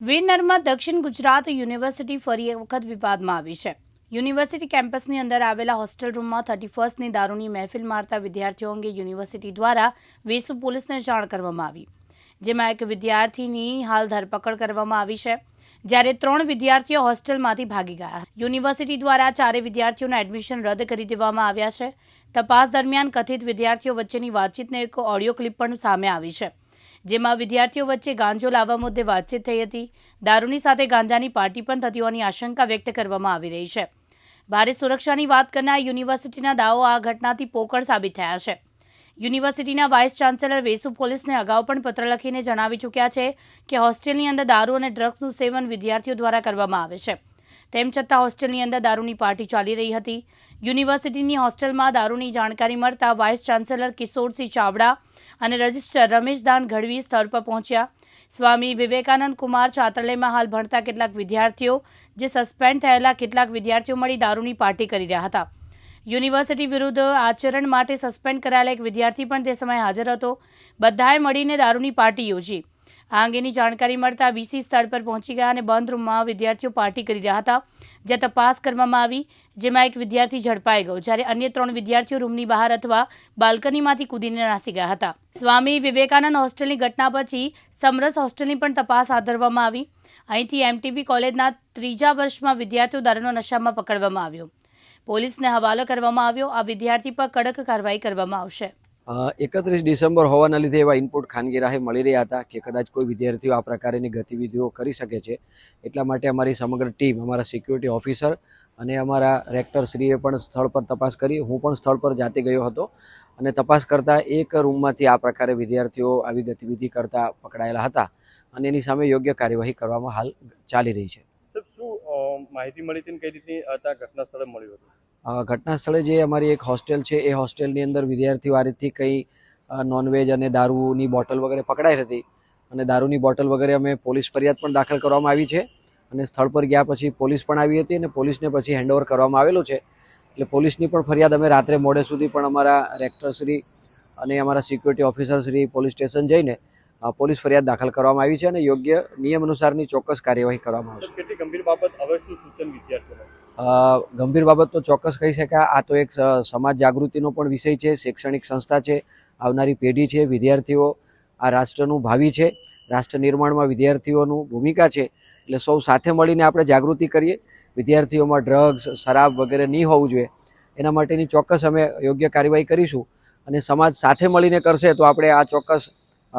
વિનરમાં દક્ષિણ ગુજરાત યુનિવર્સિટી ફરી એક વખત વિવાદમાં આવી છે. યુનિવર્સિટી કેમ્પસની અંદર આવેલા હોસ્ટેલ રૂમમાં થર્ટી ફર્સ્ટની દારૂની મહેફિલ મારતા વિદ્યાર્થીઓ અંગે યુનિવર્સિટી દ્વારા વેસુ પોલીસને જાણ કરવામાં આવી, જેમાં એક વિદ્યાર્થીની હાલ ધરપકડ કરવામાં આવી છે. જ્યારે ત્રણ વિદ્યાર્થીઓ હોસ્ટેલમાંથી ભાગી ગયા. યુનિવર્સિટી દ્વારા ચારે વિદ્યાર્થીઓના એડમિશન રદ કરી દેવામાં આવ્યા છે. તપાસ દરમિયાન કથિત વિદ્યાર્થીઓ વચ્ચેની વાતચીતને એક ઓડિયો ક્લિપ પણ સામે આવી છે. જેમાં વિદ્યાર્થીઓ વચ્ચે ગાંજો લાવવા મુદ્દે વાતચીત થઈ હતી. દારૂની સાથે ગાંજાની પાર્ટી પણ થતી હોવાની આશંકા વ્યક્ત કરવામાં આવી રહી છે. ભારે સુરક્ષાની વાત કરનાર યુનિવર્સિટીના દાવો આ ઘટનાથી પોકળ સાબિત થયા છે. યુનિવર્સિટીના વાઇસ ચાન્સેલર વેસુ પોલીસને અગાઉ પણ પત્ર લખીને જણાવી ચૂક્યા છે કે હોસ્ટેલની અંદર દારૂ અને ડ્રગ્સનું સેવન વિદ્યાર્થીઓ દ્વારા કરવામાં આવે છે. તેમ છતાં હોસ્ટેલની અંદર દારૂની પાર્ટી ચાલી રહી હતી. યુનિવર્સિટીની હોસ્ટેલમાં દારૂની જાણકારી મળતા વાઇસ ચાન્સેલર કિશોરસિંહ ચાવડા અને રજિસ્ટર રમેશદાન ગઢવી સ્થળ પર પહોંચ્યા. સ્વામી વિવેકાનંદ કુમાર છાત્રાલયમાં હાલ ભણતા કેટલાક વિદ્યાર્થીઓ, જે સસ્પેન્ડ થયેલા કેટલાક વિદ્યાર્થીઓ મળી દારૂની પાર્ટી કરી રહ્યા હતા. યુનિવર્સિટી વિરુદ્ધ આચરણ માટે સસ્પેન્ડ કરાયેલા એક વિદ્યાર્થી પણ તે સમયે હાજર હતો. બધાએ મળીને દારૂની પાર્ટી યોજી. આ અંગેની જાણકારી મળતા વીસી સ્થળ પર પહોંચી ગયા અને બંધ રૂમમાં વિદ્યાર્થીઓ પાર્ટી કરી રહ્યા હતા, જ્યાં તપાસ કરવામાં આવી, જેમાં એક વિદ્યાર્થી ઝડપાઈ ગયો, જ્યારે અન્ય ત્રણ વિદ્યાર્થીઓ રૂમની બહાર અથવા બાલ્કનીમાંથી કૂદીને નાસી ગયા હતા. સ્વામી વિવેકાનંદ હોસ્ટેલની ઘટના પછી સમરસ હોસ્ટેલની પણ તપાસ હાથ ધરવામાં આવી. અહીંથી એમટીબી કોલેજના ત્રીજા વર્ષમાં વિદ્યાર્થીઓ દારૂનો નશામાં પકડવામાં આવ્યો. પોલીસને હવાલો કરવામાં આવ્યો, આ વિદ્યાર્થી પર કડક કાર્યવાહી કરવામાં આવશે. એકત્રીસ ડિસેમ્બર હોવાના લીધે એવા ઇનપુટ ખાનગી રાહે મળી રહ્યા હતા કે કદાચ કોઈ વિદ્યાર્થીઓ આ પ્રકારની ગતિવિધિઓ કરી શકે છે. એટલા માટે અમારી સમગ્ર ટીમ, અમારા સિક્યુરિટી ઓફિસર અને અમારા રેક્ટરશ્રીએ પણ સ્થળ પર તપાસ કરી. હું પણ સ્થળ પર જાતે ગયો હતો અને તપાસ કરતાં એક રૂમમાંથી આ પ્રકારે વિદ્યાર્થીઓ આવી ગતિવિધિ કરતા પકડાયેલા હતા અને એની સામે યોગ્ય કાર્યવાહી કરવામાં હાલ ચાલી રહી છે. શું માહિતી મળી હતી કઈ રીતની ઘટના સ્થળે મળ્યું હતું? ઘટના સ્થળે જે અમારી એક હોસ્ટેલ છે, એ હોસ્ટેલની અંદર વિદ્યાર્થીઓ આ રીતથી કંઈ નોનવેજ અને દારૂની બોટલ વગેરે પકડાઈ હતી. અને દારૂની બોટલ વગેરે અમે પોલીસ ફરિયાદ પણ દાખલ કરવામાં આવી છે. અને સ્થળ પર ગયા પછી પોલીસ પણ આવી હતી અને પોલીસને પછી હેન્ડઓવર કરવામાં આવેલું છે. એટલે પોલીસની પણ ફરિયાદ અમે રાત્રે મોડે સુધી પણ અમારા રેક્ટરશ્રી અને અમારા સિક્યુરિટી ઓફિસરશ્રી પોલીસ સ્ટેશન જઈને પોલીસ ફરિયાદ દાખલ કરવામાં આવી છે અને યોગ્ય નિયમ અનુસારની ચોક્કસ કાર્યવાહી કરવામાં આવશે. કેટલી ગંભીર બાબત હવે શું સૂચન વિદ્યાર્થીઓને? ગંભીર બાબત તો ચોક્કસ કહી શકાય. આ તો એક સમાજ જાગૃતિનો પણ વિષય છે શૈક્ષણિક સંસ્થા છે આવનારી પેઢી છે વિદ્યાર્થીઓ આ રાષ્ટ્રનું ભાવિ છે રાષ્ટ્ર નિર્માણમાં વિદ્યાર્થીઓનું ભૂમિકા છે. એટલે સૌ સાથે મળીને આપણે જાગૃતિ કરીએ. વિદ્યાર્થીઓમાં ડ્રગ્સ શરાબ વગેરે નહીં હોવું જોઈએ. એના માટેની ચોક્કસ અમે યોગ્ય કાર્યવાહી કરીશું અને સમાજ સાથે મળીને કરશે તો આપણે આ ચોક્કસ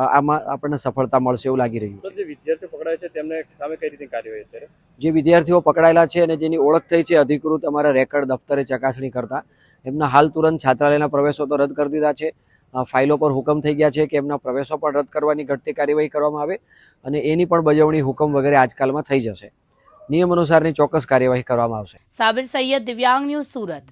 આમાં આપણને સફળતા મળશે એવું લાગી રહ્યું છે. વિદ્યાર્થીઓ પકડાય છે તેમને સામે કઈ રીતે કાર્યવાહી અત્યારે જે વિદ્યાર્થીઓ પકડાયેલા છે અને જેની ઓળખ થઈ છે અધિકૃત અમારા રેકર્ડ દફતરે ચકાસણી કરતા એમના હાલ તુરંત છાત્રાલયના પ્રવેશો તો રદ કરી દીધા છે. ફાઇલો પર હુકમ થઈ ગયા છે કે એમના પ્રવેશો પણ રદ કરવાની ઘટતી કાર્યવાહી કરવામાં આવે અને એની પણ બજવણી હુકમ વગેરે આજકાલમાં થઈ જશે. નિયમ અનુસારની ચોક્કસ કાર્યવાહી કરવામાં આવશે. સાબિર સૈયદ દિવ્યાંગ ન્યૂઝ સુરત.